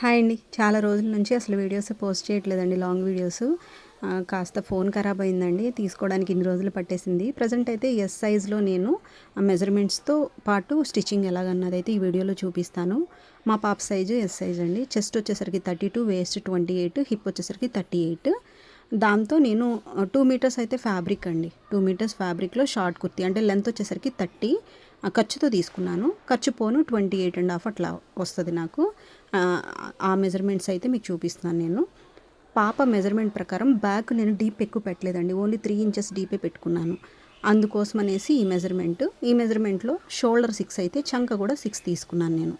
Hi అండి. చాలా రోజుల నుంచి అసలు వీడియోస్ పోస్ట్ చేయట్లేదండి లాంగ్ వీడియోస్. కాస్త ఫోన్ ఖరాబ్ అయిందండి. తీసుకోవడానికి ఇన్ని రోజులు పట్టేసింది. ప్రజెంట్ అయితే ఎస్ సైజ్లో నేను ఆ మెజర్మెంట్స్తో పాటు స్టిచ్చింగ్ ఎలాగన్నది అయితే ఈ వీడియోలో చూపిస్తాను. మా పాప సైజు ఎస్ సైజ్ అండి. చెస్ట్ వచ్చేసరికి thirty two waist twenty eight hip వచ్చేసరికి థర్టీ ఎయిట్. దాంతో నేను టూ మీటర్స్ అయితే ఫ్యాబ్రిక్ అండి. టూ మీటర్స్ ఫ్యాబ్రిక్లో షార్ట్ కుర్తీ అంటే లెంత్ వచ్చేసరికి థర్టీ. ఖర్చుతో తీసుకున్నాను. ఖర్చు పోను ట్వంటీ ఎయిట్ అండ్ హాఫ్ అట్లా వస్తుంది నాకు. ఆ, మెజర్మెంట్స్ అయితే మీకు చూపిస్తున్నాను నేను. పాప మెజర్మెంట్ ప్రకారం బ్యాక్ నేను డీప్ ఎక్కువ పెట్టలేదండి. ఓన్లీ త్రీ ఇంచెస్ డీపే పెట్టుకున్నాను. అందుకోసం అనేసి ఈ మెజర్మెంట్ ఈ మెజర్మెంట్లో షోల్డర్ సిక్స్ అయితే చంక కూడా సిక్స్ తీసుకున్నాను నేను.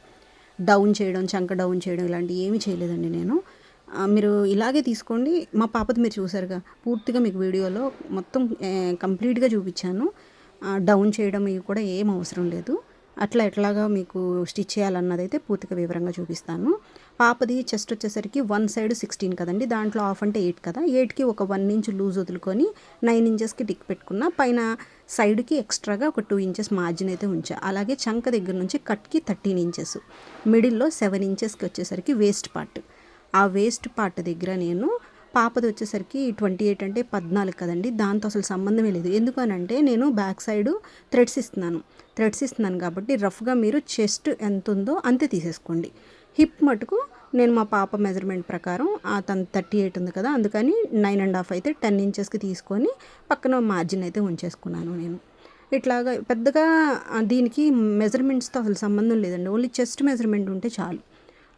డౌన్ చేయడం చంక డౌన్ చేయడం ఇలాంటివి ఏమీ చేయలేదండి నేను. మీరు ఇలాగే తీసుకోండి. మా పాపది మీరు చూసారుగా పూర్తిగా మీకు వీడియోలో మొత్తం కంప్లీట్గా చూపించాను. డౌన్ చేయడం ఇవి కూడా ఏం అవసరం లేదు. అట్లా ఎట్లాగా మీకు స్టిచ్ చేయాలన్నది అయితే పూర్తిగా వివరంగా చూపిస్తాను. పాపది చెస్ట్ వచ్చేసరికి వన్ సైడ్ సిక్స్టీన్ కదండి దాంట్లో హాఫ్ అంటే ఎయిట్ కదా. ఎయిట్కి ఒక వన్ ఇంచ్ లూజ్ వదులుకొని నైన్ ఇంచెస్కి టిక్ పెట్టుకున్న పైన సైడ్కి ఎక్స్ట్రాగా ఒక టూ ఇంచెస్ మార్జిన్ అయితే ఉంచా. అలాగే చంక దగ్గర నుంచి కట్కి థర్టీన్ ఇంచెస్ మిడిల్లో సెవెన్ ఇంచెస్కి వచ్చేసరికి వేస్ట్ పార్ట్. ఆ వేస్ట్ పార్ట్ దగ్గర నేను పాపది వచ్చేసరికి ట్వంటీ ఎయిట్ అంటే పద్నాలుగు కదండి దాంతో అసలు సంబంధమే లేదు. ఎందుకనంటే నేను బ్యాక్ సైడ్ థ్రెడ్స్ ఇస్తున్నాను. థ్రెడ్స్ ఇస్తున్నాను కాబట్టి రఫ్గా మీరు చెస్ట్ ఎంత ఉందో అంతే తీసేసుకోండి. హిప్ మటుకు నేను మా పాప మెజర్మెంట్ ప్రకారం తను థర్టీ ఎయిట్ ఉంది కదా అందుకని నైన్ అండ్ హాఫ్ అయితే టెన్ ఇంచెస్కి తీసుకొని పక్కన మార్జిన్ అయితే ఉంచేసుకున్నాను నేను. ఇట్లాగా పెద్దగా దీనికి మెజర్మెంట్స్తో అసలు సంబంధం లేదండి. ఓన్లీ చెస్ట్ మెజర్మెంట్ ఉంటే చాలు.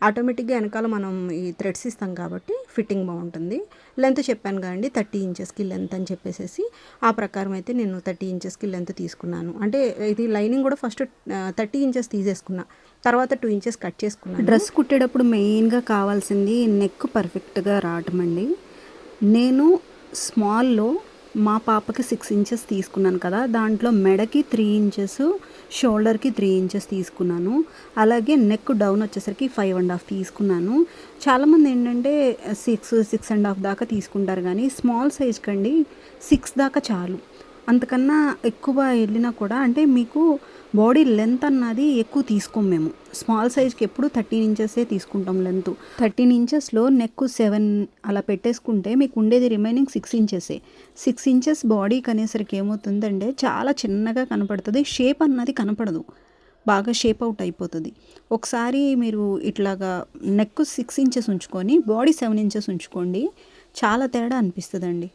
ఆటోమేటిక్గా వెనకాల మనం ఈ థ్రెడ్స్ ఇస్తాం కాబట్టి ఫిట్టింగ్ బాగుంటుంది. లెంత్ చెప్పాను కదండి థర్టీ ఇంచెస్కి లెంత్ అని చెప్పేసి ఆ ప్రకారం అయితే నేను థర్టీ ఇంచెస్కి లెంత్ తీసుకున్నాను. అంటే ఇది లైనింగ్ కూడా ఫస్ట్ థర్టీ ఇంచెస్ తీసేసుకున్నా. తర్వాత టూ ఇంచెస్ కట్ చేసుకున్నాను. డ్రెస్ కుట్టేటప్పుడు మెయిన్గా కావాల్సింది నెక్ పర్ఫెక్ట్గా రావటం అండి. నేను స్మాల్లో మా పాపకి సిక్స్ ఇంచెస్ తీసుకున్నాను కదా దాంట్లో మెడకి త్రీ ఇంచెస్ షోల్డర్కి త్రీ ఇంచెస్ తీసుకున్నాను. అలాగే నెక్ డౌన్ వచ్చేసరికి ఫైవ్ అండ్ హాఫ్ తీసుకున్నాను. చాలామంది ఏంటంటే సిక్స్ సిక్స్ అండ్ హాఫ్ దాకా తీసుకుంటారు కానీ స్మాల్ సైజ్ కండి సిక్స్ దాకా చాలు. అంతకన్నా ఎక్కువ వెళ్ళినా కూడా అంటే మీకు బాడీ లెంత్ అన్నది ఎక్కువ తీసుకోం మేము. స్మాల్ సైజ్కి ఎప్పుడు థర్టీన్ ఇంచెసే తీసుకుంటాం లెంత్ థర్టీన్ ఇంచెస్లో నెక్ సెవెన్ అలా పెట్టేసుకుంటే మీకు ఉండేది రిమైనింగ్ సిక్స్ ఇంచెసే సిక్స్ ఇంచెస్ బాడీకి అనేసరికి ఏమవుతుందంటే చాలా చిన్నగా కనపడుతుంది. షేప్ అన్నది కనపడదు. బాగా షేప్ అవుట్ అయిపోతుంది. ఒకసారి మీరు ఇట్లాగా నెక్ సిక్స్ ఇంచెస్ ఉంచుకొని బాడీ సెవెన్ ఇంచెస్ ఉంచుకోండి. చాలా తేడా అనిపిస్తుందండి.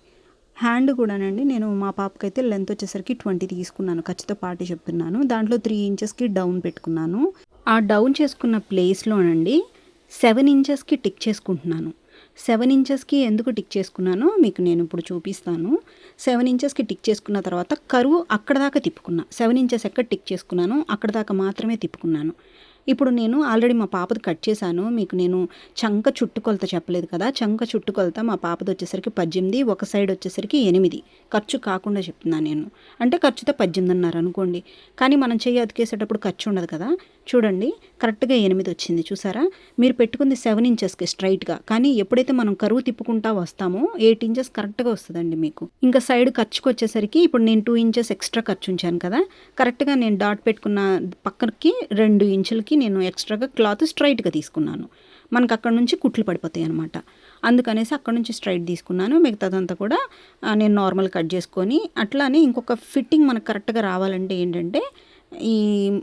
హ్యాండ్ కూడానండి. నేను మా పాపకైతే లెంత్ వచ్చేసరికి ట్వంటీ తీసుకున్నాను. ఖచ్చితంగా పాటి చెప్తున్నాను. దాంట్లో త్రీ ఇంచెస్కి డౌన్ పెట్టుకున్నాను. ఆ డౌన్ చేసుకున్న ప్లేస్లోనండి సెవెన్ ఇంచెస్కి టిక్ చేసుకుంటున్నాను. సెవెన్ ఇంచెస్కి ఎందుకు టిక్ చేసుకున్నానో మీకు నేను ఇప్పుడు చూపిస్తాను. సెవెన్ ఇంచెస్కి టిక్ చేసుకున్న తర్వాత కరువు అక్కడ దాకా తిప్పుకున్నా. సెవెన్ ఇంచెస్ ఎక్కడ టిక్ చేసుకున్నానో అక్కడ దాకా మాత్రమే తిప్పుకున్నాను. ఇప్పుడు నేను ఆల్రెడీ మా పాపది కట్ చేశాను. మీకు నేను చంక చుట్టుకొలత చెప్పలేదు కదా. చంక చుట్టుకొలత మా పాపది వచ్చేసరికి పద్దెనిమిది ఒక సైడ్ వచ్చేసరికి ఎనిమిది. ఖర్చు కాకుండా చెప్తున్నాను నేను. అంటే ఖర్చుతో పద్దెనిమిది అన్నారు అనుకోండి. కానీ మనం చెయ్యి అతికేసేటప్పుడు ఖర్చు ఉండదు కదా. చూడండి కరెక్ట్గా ఎనిమిది వచ్చింది చూసారా? మీరు పెట్టుకుంది సెవెన్ ఇంచెస్కి స్ట్రైట్గా. కానీ ఎప్పుడైతే మనం కరువు తిప్పుకుంటా వస్తామో ఎయిట్ ఇంచెస్ కరెక్ట్గా వస్తుందండి మీకు. ఇంకా సైడ్ ఖర్చుకు వచ్చేసరికి ఇప్పుడు నేను టూ ఇంచెస్ ఎక్స్ట్రా ఖర్చు ఉంచాను కదా. కరెక్ట్గా నేను డాట్ పెట్టుకున్న పక్కకి రెండు ఇంచులకి నేను ఎక్స్ట్రాగా క్లాత్ స్ట్రైట్గా తీసుకున్నాను. మనకు అక్కడ నుంచి కుట్లు పడిపోతాయి అనమాట అందుకనేసి అక్కడ నుంచి స్ట్రైట్ తీసుకున్నాను. మిగతాదంతా కూడా నేను నార్మల్ కట్ చేసుకొని అట్లానే ఇంకొక ఫిట్టింగ్ మనకు కరెక్ట్గా రావాలంటే ఏంటంటే ఈ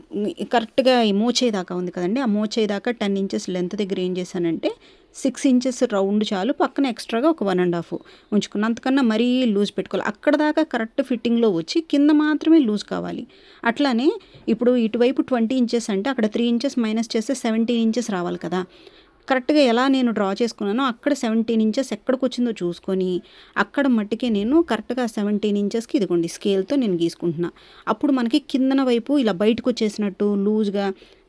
కరెక్ట్గా ఈ మోచేదాకా ఉంది కదండి. ఆ మోచేదాకా టెన్ ఇంచెస్ లెంత్ దగ్గర ఏం చేశానంటే సిక్స్ ఇంచెస్ రౌండ్ చాలు పక్కన ఎక్స్ట్రాగా ఒక వన్ అండ్ హాఫ్ ఉంచుకున్న. అంతకన్నా మరీ లూజ్ పెట్టుకోవాలి. అక్కడ దాకా కరెక్ట్ ఫిట్టింగ్లో వచ్చి కింద మాత్రమే లూజ్ కావాలి. అట్లానే ఇప్పుడు ఇటువైపు ట్వంటీ ఇంచెస్ అంటే అక్కడ త్రీ ఇంచెస్ మైనస్ చేస్తే సెవెంటీన్ ఇంచెస్ రావాలి కదా. కరెక్ట్గా ఎలా నేను డ్రా చేసుకున్నానో అక్కడ సెవెంటీన్ ఇంచెస్ ఎక్కడికి వచ్చిందో చూసుకొని అక్కడ మట్టికే నేను కరెక్ట్గా సెవెంటీన్ ఇంచెస్కి ఇదిగోండి స్కేల్తో నేను గీసుకుంటున్నా. అప్పుడు మనకి కిందన వైపు ఇలా బయటకు వచ్చేసినట్టు లూజ్గా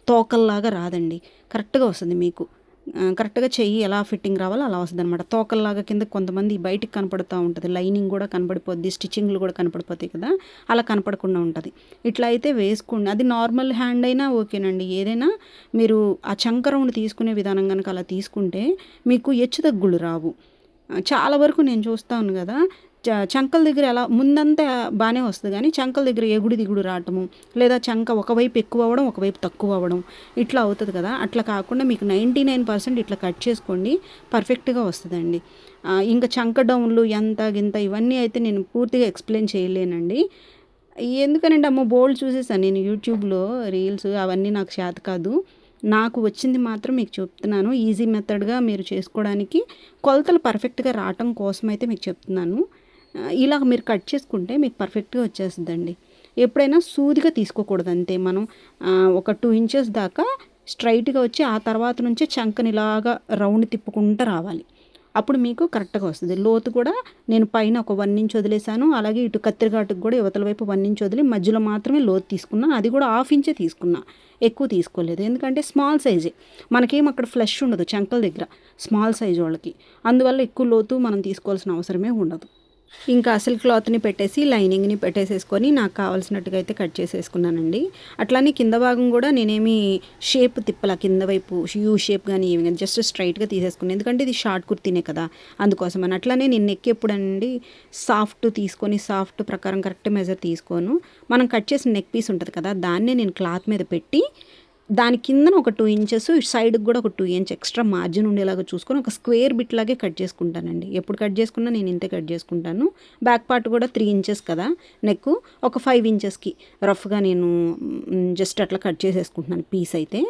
తోకల్లాగా రాదండి. కరెక్ట్గా వస్తుంది మీకు. కరెక్ట్గా చెయ్యి ఎలా ఫిట్టింగ్ రావాలో అలా వస్తుంది అనమాట తోకల్లాగా కింద కొంతమంది బయటికి కనపడుతూ ఉంటుంది. లైనింగ్ కూడా కనపడిపోద్ది స్టిచ్చింగ్లు కూడా కనపడిపోతాయి కదా. అలా కనపడకుండా ఉంటుంది. ఇట్లా అయితే వేసుకోండి. అది నార్మల్ హ్యాండ్ అయినా ఓకేనండి. ఏదైనా మీరు ఆ చంక తీసుకునే విధానం కనుక అలా తీసుకుంటే మీకు హెచ్చు తగ్గులు రావు. చాలా వరకు నేను చూస్తాను కదా. చంకల దగ్గర ఎలా ముందంతా బాగానే వస్తుంది కానీ చంకల దగ్గర ఎగుడు దిగుడు రావటము లేదా చంక ఒకవైపు ఎక్కువ అవ్వడం ఒకవైపు తక్కువ అవ్వడం ఇట్లా అవుతుంది కదా. అట్లా కాకుండా మీకు నైంటీ నైన్ పర్సెంట్ ఇట్లా కట్ చేసుకోండి పర్ఫెక్ట్గా వస్తుందండి. ఇంకా చంక డౌన్లు ఎంత గింత ఇవన్నీ అయితే నేను పూర్తిగా ఎక్స్ప్లెయిన్ చేయలేనండి. ఎందుకనండి అమ్మ బోల్డ్ చూసేసాను నేను యూట్యూబ్లో రీల్స్ అవన్నీ నాకు చేత కాదు. నాకు వచ్చింది మాత్రం మీకు చెప్తున్నాను ఈజీ మెథడ్గా మీరు చేసుకోవడానికి కొలతలు పర్ఫెక్ట్గా రావటం కోసం అయితే మీకు చెప్తున్నాను. ఇలా మీరు కట్ చేసుకుంటే మీకు పర్ఫెక్ట్గా వచ్చేస్తుందండి. ఎప్పుడైనా సూదిగా తీసుకోకూడదు అంతే మనం ఒక టూ ఇంచెస్ దాకా స్ట్రైట్గా వచ్చి ఆ తర్వాత నుంచే చంకని ఇలాగా రౌండ్ తిప్పుకుంటూ రావాలి. అప్పుడు మీకు కరెక్ట్గా వస్తుంది. లోతు కూడా నేను పైన ఒక వన్ ఇంచ్ వదిలేసాను అలాగే ఇటు కత్తిరిఘాటుకు కూడా యువతల వైపు వన్ ఇంచ్ వదిలి మధ్యలో మాత్రమే లోతు తీసుకున్నాను అది కూడా హాఫ్ ఇంచే తీసుకున్నా. ఎక్కువ తీసుకోలేదు. ఎందుకంటే స్మాల్ సైజే మనకేం అక్కడ ఫ్లెష్ ఉండదు చంకల దగ్గర. స్మాల్ సైజ్ వాళ్ళకి. అందువల్ల ఎక్కువ లోతు మనం తీసుకోవాల్సిన అవసరమే ఉండదు. ఇంకా అసలు క్లాత్ని పెట్టేసి లైనింగ్ని పెట్టేసేసుకొని నాకు కావాల్సినట్టుగా అయితే కట్ చేసేసుకున్నానండి. అట్లానే కింద భాగం కూడా నేనేమి షేప్ తిప్పలా కింద వైపు యూ షేప్ కానీ ఏమి కానీ జస్ట్ స్ట్రైట్గా తీసేసుకున్నాను ఎందుకంటే ఇది షార్ట్ కుర్తీనే కదా అందుకోసం అని అట్లానే నేను నెక్ ఎప్పుడండి సాఫ్ట్ తీసుకొని సాఫ్ట్ ప్రకారం కరెక్ట్ మెజర్ తీసుకోను. మనం కట్ చేసిన నెక్ పీస్ ఉంటుంది కదా దాన్నే నేను క్లాత్ మీద పెట్టి దాని కిందన ఒక టూ ఇంచెస్ సైడ్కి కూడా ఒక టూ ఇంచ్ ఎక్స్ట్రా మార్జిన్ ఉండేలాగా చూసుకొని ఒక స్క్వేర్ బిట్ లాగే కట్ చేసుకుంటానండి. ఎప్పుడు కట్ చేసుకున్నా నేను ఇంతే కట్ చేసుకుంటాను. బ్యాక్ పార్ట్ కూడా త్రీ ఇంచెస్ కదా. నెక్ ఒక ఫైవ్ ఇంచెస్కి రఫ్గా నేను జస్ట్ అట్లా కట్ చేసేసుకుంటున్నాను పీస్ అయితే.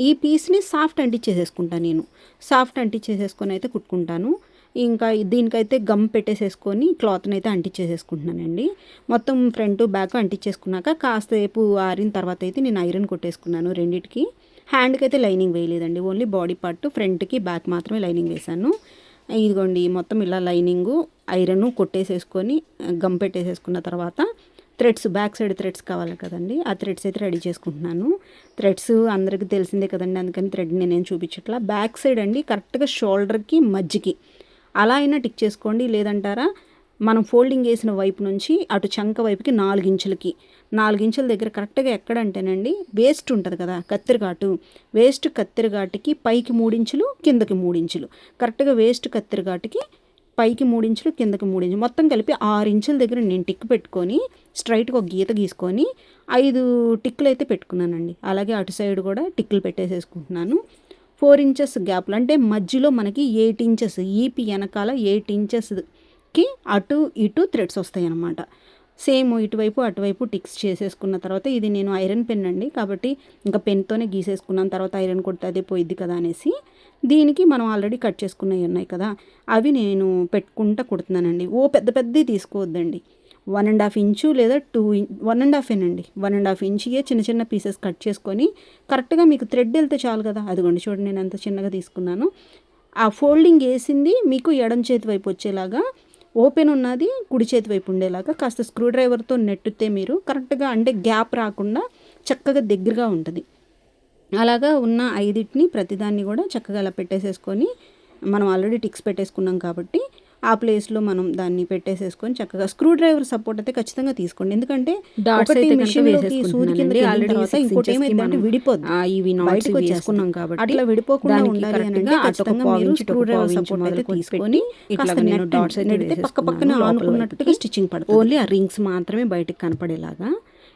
ఈ పీస్ని సాఫ్ట్ అంటించేసేసుకుంటాను నేను. సాఫ్ట్ అంటించేసేసుకొని అయితే కుట్టుకుంటాను. ఇంకా దీనికైతే గమ్ పెట్టేసేసుకొని క్లాత్ని అయితే అంటించేసేసుకుంటున్నానండి మొత్తం ఫ్రంట్ బ్యాక్ అంటించేసుకున్నాక కాసేపు ఆరిన తర్వాత అయితే నేను ఐరన్ కొట్టేసుకున్నాను రెండిటికి. హ్యాండ్కి అయితే లైనింగ్ వేయలేదండి. ఓన్లీ బాడీ పార్ట్ ఫ్రంట్కి బ్యాక్ మాత్రమే లైనింగ్ వేశాను. ఇదిగోండి మొత్తం ఇలా లైనింగు ఐరన్ కొట్టేసేసుకొని గమ్ పెట్టేసేసుకున్న తర్వాత థ్రెడ్స్ బ్యాక్ సైడ్ థ్రెడ్స్ కావాలి కదండి. ఆ థ్రెడ్స్ అయితే రెడీ చేసుకుంటున్నాను. థ్రెడ్స్ అందరికీ తెలిసిందే కదండి. అందుకని థ్రెడ్ నేనేం చూపించట్లా. బ్యాక్ సైడ్ అండి కరెక్ట్గా షోల్డర్కి మధ్యకి అలా అయినా టిక్ చేసుకోండి. లేదంటారా? మనం ఫోల్డింగ్ వేసిన వైపు నుంచి అటు చంక వైపుకి నాలుగించులకి. నాలుగించుల దగ్గర కరెక్ట్గా ఎక్కడంటేనండి వేస్ట్ ఉంటుంది కదా కత్తిరిఘాటు వేస్ట్ కత్తిరిఘాటుకి పైకి మూడించులు కిందకి మూడించులు. కరెక్ట్గా వేస్ట్ కత్తిరిఘాటుకి పైకి మూడించులు కిందకి మూడించులు. మొత్తం కలిపి ఆరు ఇంచుల దగ్గర నేను టిక్ పెట్టుకొని స్ట్రైట్గా ఒక గీత గీసుకొని ఐదు టిక్కులు అయితే పెట్టుకున్నానండి. అలాగే అటు సైడ్ కూడా టిక్కులు పెట్టేసేసుకుంటున్నాను. Four inches గ్యాప్లు. అంటే మధ్యలో మనకి ఎయిట్ ఇంచెస్ ఈపి వెనకాల ఎయిట్ ఇంచెస్కి అటు ఇటు థ్రెడ్స్ వస్తాయి అన్నమాట సేమ్ ఇటువైపు అటువైపు టిక్స్ చేసేసుకున్న తర్వాత ఇది నేను ఐరన్ పెన్ అండి. కాబట్టి ఇంకా పెన్తోనే గీసేసుకున్నాను. తర్వాత ఐరన్ కొడితే అదే పోయిద్ది కదా అనేసి దీనికి మనం ఆల్రెడీ కట్ చేసుకున్నవి ఉన్నాయి కదా. అవి నేను పెట్టుకుంటా కుడుతున్నానండి. ఓ పెద్ద పెద్దవి తీసుకోవద్దండి. వన్ అండ్ హాఫ్ ఇంచు లేదా టూ వన్ అండ్ హాఫ్ అండి వన్ అండ్ హాఫ్ ఇంచుయే చిన్న చిన్న పీసెస్ కట్ చేసుకొని కరెక్ట్గా మీకు థ్రెడ్ వెళ్తే చాలు కదా. అదిగోండి చూడండి నేను ఎంత చిన్నగా తీసుకున్నాను. ఆ ఫోల్డింగ్ వేసింది మీకు ఎడం చేతి వైపు వచ్చేలాగా ఓపెన్ ఉన్నది కుడి చేతి వైపు ఉండేలాగా కాస్త స్క్రూ డ్రైవర్తో నెట్టితే మీరు కరెక్ట్గా అంటే గ్యాప్ రాకుండా చక్కగా దగ్గరగా ఉంటుంది. అలాగా ఉన్న ఐదిటిని ప్రతిదాన్ని కూడా చక్కగా అలా పెట్టేసేసుకొని మనం ఆల్రెడీ టిక్స్ పెట్టేసుకున్నాం కాబట్టి ఆ ప్లేస్లో మనం దాన్ని పెట్టేసేసుకొని చక్కగా స్క్రూ డ్రైవర్ సపోర్ట్ అయితే ఖచ్చితంగా తీసుకోండి. ఎందుకంటే ఒకటి. సూది కిందకి వెళ్ళిన Already తర్వాత six ఇంకోటి inches కి ఏమైందంటే మనం, విడిపోద్ది. ఇవి బయటకు వచ్చేసుకున్నాం కాబట్టి అట్లా విడిపోకుండా ఉండాలి అని అంటే ఖచ్చితంగా మీరు స్క్రూ డ్రైవర్ సపోర్ట్ అయితే తీసుకొని కాస్త నేను అయితే పక్క పక్కన ఆనుకున్నట్టుగా. స్టిచ్చింగ్ పడుతుంది. ఓన్లీ ఆ రింగ్స్ మాత్రమే బయటకు కనపడేలాగా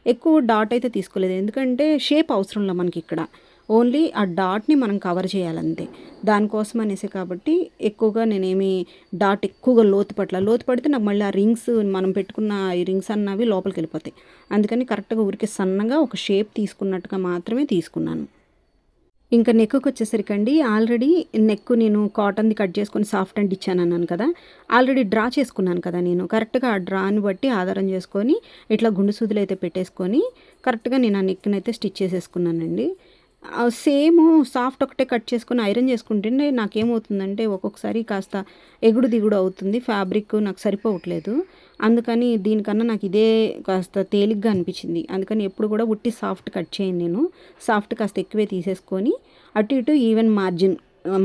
ఎక్కువ డాట్ అయితే తీసుకోలేదు. ఎందుకంటే షేప్ అవసరంలో మనకి ఇక్కడ. ఓన్లీ ఆ డాట్ని మనం కవర్ చేయాలంతే. దానికోసం అనేసి కాబట్టి ఎక్కువగా నేనేమి డాట్ ఎక్కువగా లోతు పట్ల లోతు పడితే నాకు మళ్ళీ ఆ రింగ్స్ మనం పెట్టుకున్న ఈ రింగ్స్ అన్నవి లోపలికి వెళ్ళిపోతాయి అందుకని కరెక్ట్గా ఊరికి సన్నగా ఒక షేప్ తీసుకున్నట్టుగా మాత్రమే తీసుకున్నాను. ఇంకా నెక్కు వచ్చేసరికండి ఆల్రెడీ నెక్ నేను కాటన్ది కట్ చేసుకొని సాఫ్ట్ అండ్ ఇచ్చాను అన్నాను కదా ఆల్రెడీ డ్రా చేసుకున్నాను కదా నేను. కరెక్ట్గా ఆ డ్రాని బట్టి ఆధారం చేసుకొని ఇట్లా గుండు సూదులు అయితే పెట్టేసుకొని కరెక్ట్గా నేను ఆ నెక్ని అయితే స్టిచ్ చేసేసుకున్నానండి. సేమ్ సాఫ్ట్ ఒకటే కట్ చేసుకుని ఐరన్ చేసుకుంటే నాకేమవుతుందంటే ఒక్కొక్కసారి కాస్త ఎగుడు దిగుడు అవుతుంది ఫ్యాబ్రిక్ నాకు సరిపోవట్లేదు. అందుకని దీనికన్నా నాకు ఇదే కాస్త తేలిగ్గా అనిపించింది. అందుకని ఎప్పుడు కూడా ఉట్టి సాఫ్ట్ కట్ చేయను నేను. సాఫ్ట్ కాస్త ఎక్కువే తీసేసుకొని అటు ఇటు ఈవెన్ మార్జిన్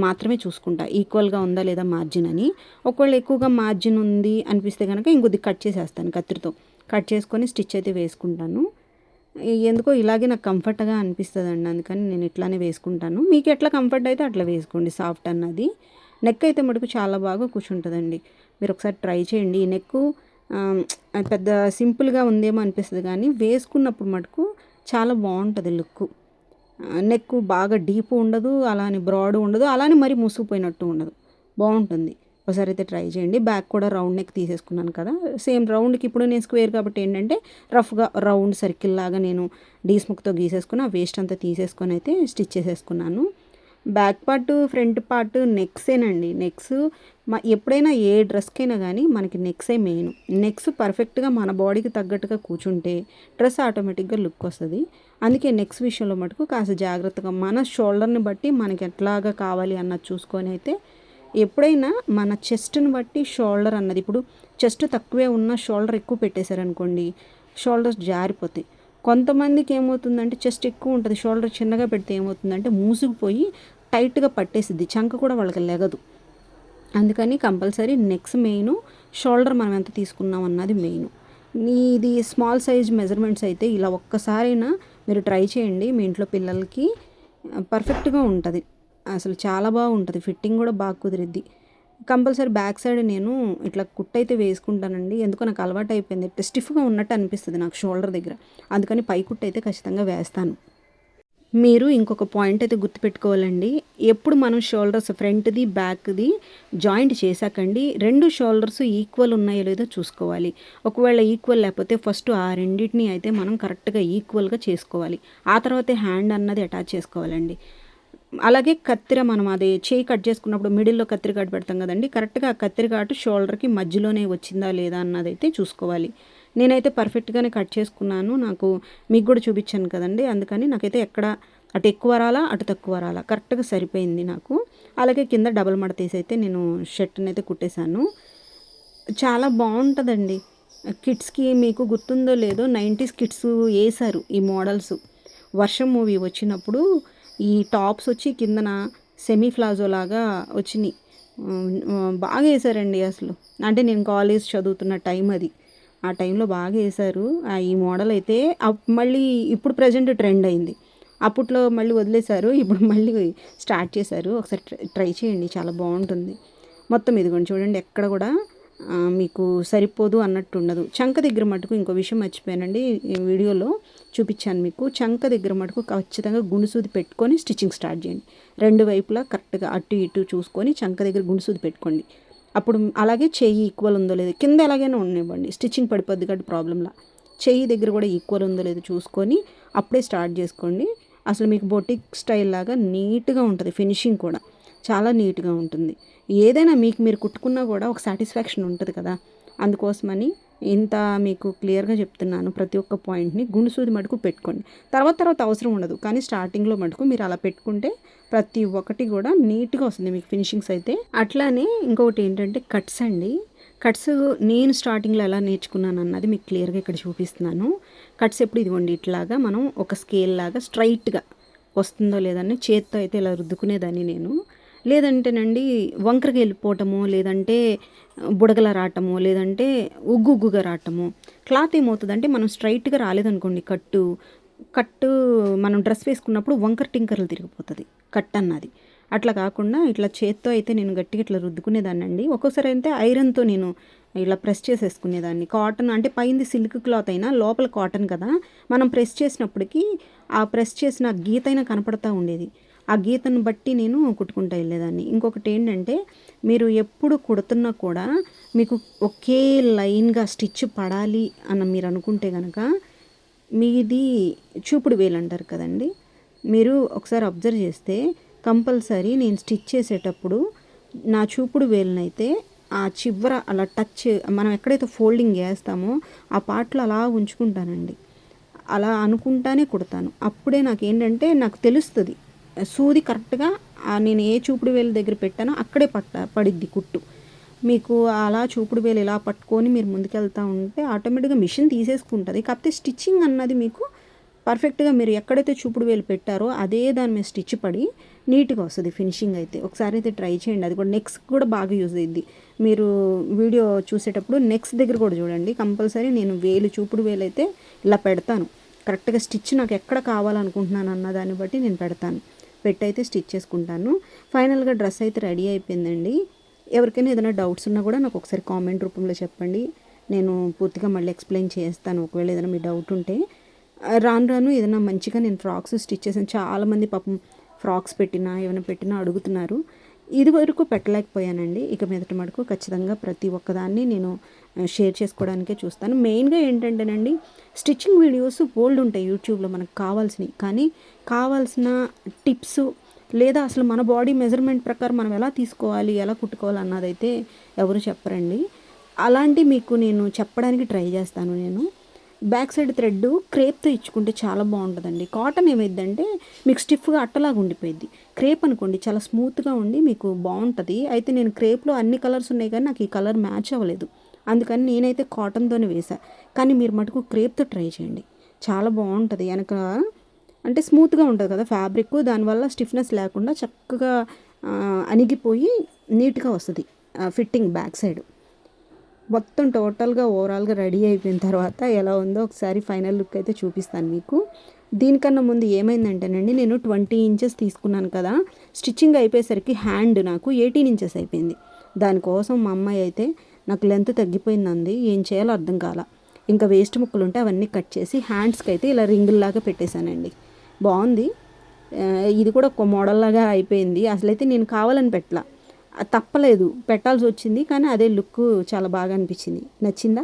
మాత్రమే చూసుకుంటా. ఈక్వల్గా ఉందా లేదా మార్జిన్ అని. ఒకవేళ ఎక్కువగా మార్జిన్ ఉంది అనిపిస్తే కనుక ఇంకొద్ది కట్ చేసేస్తాను కత్తిరితో. కట్ చేసుకొని స్టిచ్ అయితే వేసుకుంటాను. ఎందుకో ఇలాగే నాకు కంఫర్ట్గా అనిపిస్తుంది అండి అందుకని నేను ఇట్లానే వేసుకుంటాను. మీకు ఎట్లా కంఫర్ట్ అయితే అట్లా వేసుకోండి. సాఫ్ట్ అన్నది. నెక్ అయితే మటుకు చాలా బాగా కూర్చుంటుందండి. మీరు ఒకసారి ట్రై చేయండి. ఈ నెక్ పెద్ద సింపుల్గా ఉందేమో అనిపిస్తుంది కానీ వేసుకున్నప్పుడు మటుకు చాలా బాగుంటుంది లుక్ నెక్ బాగా డీప్ ఉండదు. అలానే బ్రాడ్ ఉండదు. అలానే మరి మూసుకుపోయినట్టు ఉండదు. బాగుంటుంది. ఒకసారి అయితే ట్రై చేయండి. బ్యాక్ కూడా రౌండ్ నెక్ తీసేసుకున్నాను కదా. సేమ్ రౌండ్కి ఇప్పుడు నేను స్క్వేర్ కాబట్టి ఏంటంటే రఫ్గా రౌండ్ సర్కిల్ లాగా నేను డీస్ముక్తో గీసేసుకుని ఆ వేస్ట్ అంతా తీసేసుకొని అయితే స్టిచ్ చేసేసుకున్నాను. బ్యాక్ పార్ట్ ఫ్రంట్ పార్ట్ నెక్సేనండి. నెక్స్ మా ఎప్పుడైనా ఏ డ్రెస్కైనా కానీ మనకి నెక్సే మెయిన్. నెక్స్ పర్ఫెక్ట్గా మన బాడీకి తగ్గట్టుగా కూర్చుంటే డ్రెస్ ఆటోమేటిక్గా లుక్ వస్తుంది. అందుకే నెక్స్ విషయంలో మటుకు కాస్త జాగ్రత్తగా మన షోల్డర్ని బట్టి మనకి ఎట్లాగా కావాలి అన్నది చూసుకొని అయితే ఎప్పుడైనా మన చెస్ట్ని బట్టి షోల్డర్ అన్నది ఇప్పుడు చెస్ట్ తక్కువే ఉన్న షోల్డర్ ఎక్కువ పెట్టేశారనుకోండి షోల్డర్స్ జారిపోతాయి. కొంతమందికి ఏమవుతుందంటే చెస్ట్ ఎక్కువ ఉంటుంది షోల్డర్ చిన్నగా పెడితే ఏమవుతుందంటే మూసుకుపోయి టైట్గా పట్టేసిద్ది చంక కూడా వాళ్ళకి లెగదు. అందుకని కంపల్సరీ నెక్స్ మెయిన్ షోల్డర్ మనం ఎంత తీసుకున్నాం అన్నది మెయిన్. ఇది స్మాల్ సైజ్ మెజర్మెంట్స్ అయితే ఇలా ఒక్కసారైనా మీరు ట్రై చేయండి మీ ఇంట్లో పిల్లలకి పర్ఫెక్ట్గా ఉంటుంది. అసలు చాలా బాగుంటుంది. ఫిట్టింగ్ కూడా బాగా కుదిరిద్ది. కంపల్సరీ బ్యాక్ సైడ్ నేను ఇట్లా కుట్టయితే వేసుకుంటానండి. ఎందుకో నాకు అలవాటు అయిపోయింది. స్టిఫ్గా ఉన్నట్టు అనిపిస్తుంది నాకు షోల్డర్ దగ్గర. అందుకని పై కుట్టు అయితే ఖచ్చితంగా వేస్తాను. మీరు ఇంకొక పాయింట్ అయితే గుర్తుపెట్టుకోవాలండి. ఎప్పుడు మనం షోల్డర్స్ ఫ్రంట్ది బ్యాక్ది జాయింట్ చేశాకండి రెండు షోల్డర్స్ ఈక్వల్ ఉన్నాయో లేదో చూసుకోవాలి. ఒకవేళ ఈక్వల్ లేకపోతే ఫస్ట్ ఆ రెండింటిని అయితే మనం కరెక్ట్గా ఈక్వల్గా చేసుకోవాలి. ఆ తర్వాతే హ్యాండ్ అన్నది అటాచ్ చేసుకోవాలండి. అలాగే కత్తిర మనం అది చేయి కట్ చేసుకున్నప్పుడు మిడిల్లో కత్తిరి ఘాటు పెడతాం కదండి. కరెక్ట్గా ఆ కత్తిరి ఘాటు షోల్డర్కి మధ్యలోనే వచ్చిందా లేదా అన్నది అయితే చూసుకోవాలి. నేనైతే పర్ఫెక్ట్గానే కట్ చేసుకున్నాను. నాకు మీకు కూడా చూపించాను కదండి. అందుకని నాకైతే ఎక్కడ అటు ఎక్కువ రాలా అటు తక్కువ రాలా. కరెక్ట్గా సరిపోయింది నాకు. అలాగే కింద డబల్ మడ అయితే నేను షర్ట్ని అయితే కుట్టేశాను. చాలా బాగుంటుందండి. కిడ్స్కి మీకు గుర్తుందో లేదో నైంటీస్ కిడ్స్ వేశారు ఈ మోడల్స్. వర్షం మూవీ వచ్చినప్పుడు ఈ టాప్స్ వచ్చి కిందన సెమీ ఫ్లాజో లాగా వచ్చినాయి. బాగా వేశారండి అసలు. అంటే నేను కాలేజ్ చదువుతున్న టైం అది. ఆ టైంలో బాగా వేశారు ఆ ఈ మోడల్ అయితే అప్- మళ్ళీ ఇప్పుడు ప్రజెంట్ ట్రెండ్ అయింది. అప్పట్లో మళ్ళీ వదిలేశారు. ఇప్పుడు మళ్ళీ స్టార్ట్ చేశారు. ఒకసారి ట్రై- ట్రై చేయండి. చాలా బాగుంటుంది. మొత్తం ఇదిగోండి చూడండి ఎక్కడ కూడా మీకు సరిపోదు అన్నట్టు ఉండదు చంక దగ్గర మటుకు ఇంకో విషయం మర్చిపోయానండి. వీడియోలో చూపించాను మీకు. చంక దగ్గర మటుకు ఖచ్చితంగా గుండుసూది పెట్టుకొని స్టిచ్చింగ్ స్టార్ట్ చేయండి. రెండు వైపులా కరెక్ట్గా అటు ఇటు చూసుకొని చంక దగ్గర గుండుసూది పెట్టుకోండి. అప్పుడు అలాగే చెయ్యి ఈక్వల్ ఉందో లేదో కింద ఎలాగైనా ఉండనివ్వండి. స్టిచ్చింగ్ పడిపోద్ది కాబట్టి ప్రాబ్లంలా. చెయ్యి దగ్గర కూడా ఈక్వల్ ఉందో లేదో చూసుకొని అప్పుడే స్టార్ట్ చేసుకోండి. అసలు మీకు బొటిక్ స్టైల్ లాగా నీట్గా ఉంటుంది. ఫినిషింగ్ కూడా. చాలా నీట్గా ఉంటుంది. ఏదైనా మీకు మీరు కుట్టుకున్నా కూడా ఒక సాటిస్ఫాక్షన్ ఉంటుంది కదా. అందుకోసమని ఇంత మీకు క్లియర్గా చెప్తున్నాను ప్రతి ఒక్క పాయింట్ని. గుండుసూది మటుకు పెట్టుకోండి. తర్వాత తర్వాత అవసరం ఉండదు. కానీ స్టార్టింగ్లో మటుకు మీరు అలా పెట్టుకుంటే ప్రతి ఒక్కటి కూడా నీట్గా వస్తుంది మీకు ఫినిషింగ్స్ అయితే. అట్లానే ఇంకొకటి ఏంటంటే కట్స్ అండి. కట్స్ నేను స్టార్టింగ్లో ఎలా నేర్చుకున్నాను అన్నది మీకు క్లియర్గా ఇక్కడ చూపిస్తున్నాను. కట్స్ ఎప్పుడు ఇదిగోండి ఇట్లాగా మనం ఒక స్కేల్ లాగా స్ట్రైట్గా వస్తుందో లేదని చేత్తో అయితే ఇలా రుద్దుకునేదాన్ని నేను. లేదంటేనండి వంకరకి వెళ్ళిపోవటము లేదంటే బుడగల రావటము లేదంటే ఉగ్గు ఉగ్గుగా రావటము క్లాత్ ఏమవుతుందంటే మనం స్ట్రైట్గా రాలేదనుకోండి కట్టు కట్టు మనం డ్రెస్ వేసుకున్నప్పుడు వంకర టింకర్లు తిరిగిపోతుంది కట్ అన్నది. అట్లా కాకుండా ఇట్లా చేత్తో అయితే నేను గట్టిగా ఇట్లా రుద్దుకునేదాన్ని అండి ఒక్కోసారి అయితే ఐరన్తో నేను ఇలా ప్రెస్ చేసేసుకునేదాన్ని. కాటన్ అంటే పైంది సిల్క్ క్లాత్ అయినా లోపల కాటన్ కదా మనం ప్రెస్ చేసినప్పటికీ ఆ ప్రెస్ చేసిన గీతైనా కనపడతా ఉండేది. ఆ గీతను బట్టి నేను కుట్టుకుంటా వెళ్ళేదాన్ని. ఇంకొకటి ఏంటంటే మీరు ఎప్పుడు కుడుతున్నా కూడా మీకు ఒకే లైన్గా స్టిచ్ పడాలి అని మీరు అనుకుంటే కనుక మీది చూపుడు వేలు అంటారు కదండి. మీరు ఒకసారి అబ్జర్వ్ చేస్తే కంపల్సరీ నేను స్టిచ్ చేసేటప్పుడు నా చూపుడు వేలునైతే ఆ చివర అలా టచ్ మనం ఎక్కడైతే ఫోల్డింగ్ చేస్తామో ఆ పాటలు అలా ఉంచుకుంటానండి. అలా అనుకుంటానే కుడతాను. అప్పుడే నాకు ఏంటంటే నాకు తెలుస్తుంది సూది కరెక్ట్గా నేను ఏ చూపుడు వేలు దగ్గర పెట్టానో అక్కడే పట్ట పడిద్ది కుట్టు. మీకు అలా చూపుడు వేలు ఇలా పట్టుకొని మీరు ముందుకెళ్తూ ఉంటే ఆటోమేటిక్గా మిషన్ తీసేసుకుంటుంది. కాకపోతే స్టిచ్చింగ్ అన్నది మీకు పర్ఫెక్ట్గా మీరు ఎక్కడైతే చూపుడు వేలు పెట్టారో అదే దాని మీద స్టిచ్ పడి నీట్గా వస్తుంది ఫినిషింగ్ అయితే. ఒకసారి అయితే ట్రై చేయండి. అది కూడా నెక్స్ట్ కూడా బాగా యూజ్ అయ్యిద్ది మీరు వీడియో చూసేటప్పుడు నెక్స్ట్ దగ్గర కూడా చూడండి. కంపల్సరీ నేను వేలు చూపుడు వేలు అయితే ఇలా పెడతాను. కరెక్ట్గా స్టిచ్ నాకు ఎక్కడ కావాలనుకుంటున్నాను అన్న దాన్ని బట్టి నేను పెడతాను. పెట్టయితే స్టిచ్ చేసుకుంటాను. ఫైనల్గా డ్రెస్ అయితే రెడీ అయిపోయిందండి. ఎవరికైనా ఏదైనా డౌట్స్ ఉన్నా కూడా నాకు ఒకసారి కామెంట్ రూపంలో చెప్పండి. నేను పూర్తిగా మళ్ళీ ఎక్స్ప్లెయిన్ చేస్తాను. ఒకవేళ ఏదైనా మీ డౌట్ ఉంటే. రాను రాను ఏదైనా మంచిగా నేను ఫ్రాక్స్ స్టిచ్ చేసాను చాలామంది పాపం ఫ్రాక్స్ పెట్టినా ఏమైనా పెట్టినా అడుగుతున్నారు. ఇది వరకు పెట్టలేకపోయానండి. ఇక మీదట మటుకు ఖచ్చితంగా ప్రతి ఒక్కదాన్ని నేను షేర్ చేసుకోవడానికే చూస్తాను. మెయిన్గా ఏంటంటేనండి స్టిచ్చింగ్ వీడియోస్ బోల్డ్ ఉంటాయి యూట్యూబ్లో మనకు కావాల్సినవి. కానీ కావాల్సిన టిప్స్ లేదా అసలు మన బాడీ మెజర్మెంట్ ప్రకారం మనం ఎలా తీసుకోవాలి ఎలా కుట్టుకోవాలి అన్నదైతే ఎవరు చెప్పరండి. అలాంటి మీకు నేను చెప్పడానికి ట్రై చేస్తాను నేను. బ్యాక్ సైడ్ థ్రెడ్ క్రేప్తో ఇచ్చుకుంటే చాలా బాగుంటుందండి. కాటన్ ఏమైందంటే మీకు స్టిఫ్గా అట్టలాగా ఉండిపోయింది క్రేప్ అనుకోండి చాలా స్మూత్గా ఉండి మీకు బాగుంటుంది. అయితే నేను క్రేప్లో అన్ని కలర్స్ ఉన్నాయి కానీ నాకు ఈ కలర్ మ్యాచ్ అవ్వలేదు. అందుకని నేనైతే కాటన్తోనే వేసా కానీ మీరు మటుకు క్రేప్తో ట్రై చేయండి. చాలా బాగుంటుంది. వెనక అంటే స్మూత్గా ఉంటుంది కదా ఫ్యాబ్రిక్ దానివల్ల స్టిఫ్నెస్ లేకుండా చక్కగా అణిగిపోయి నీట్గా వస్తుంది. ఫిట్టింగ్ బ్యాక్ సైడ్ మొత్తం టోటల్గా ఓవరాల్గా రెడీ అయిపోయిన తర్వాత ఎలా ఉందో ఒకసారి ఫైనల్ లుక్ అయితే చూపిస్తాను మీకు. దీనికన్నా ముందు ఏమైందంటేనండి నేను ట్వంటీ ఇంచెస్ తీసుకున్నాను కదా. స్టిచ్చింగ్ అయిపోయేసరికి హ్యాండ్ నాకు ఎయిటీన్ ఇంచెస్ అయిపోయింది. దానికోసం మా అమ్మాయి అయితే నాకు లెంత్ తగ్గిపోయిందండి ఏం చేయాలో అర్థం కాల. ఇంకా వేస్ట్ ముక్కలు ఉంటే అవన్నీ కట్ చేసి హ్యాండ్స్కి అయితే ఇలా రింగుల్లాగా పెట్టేశానండి. బాగుంది ఇది కూడా ఒక మోడల్ లాగా అయిపోయింది. అసలైతే నేను కావాలని పెట్టలా. తప్పలేదు. పెట్టాల్సి వచ్చింది కానీ అదే లుక్ చాలా బాగా అనిపించింది. నచ్చిందా?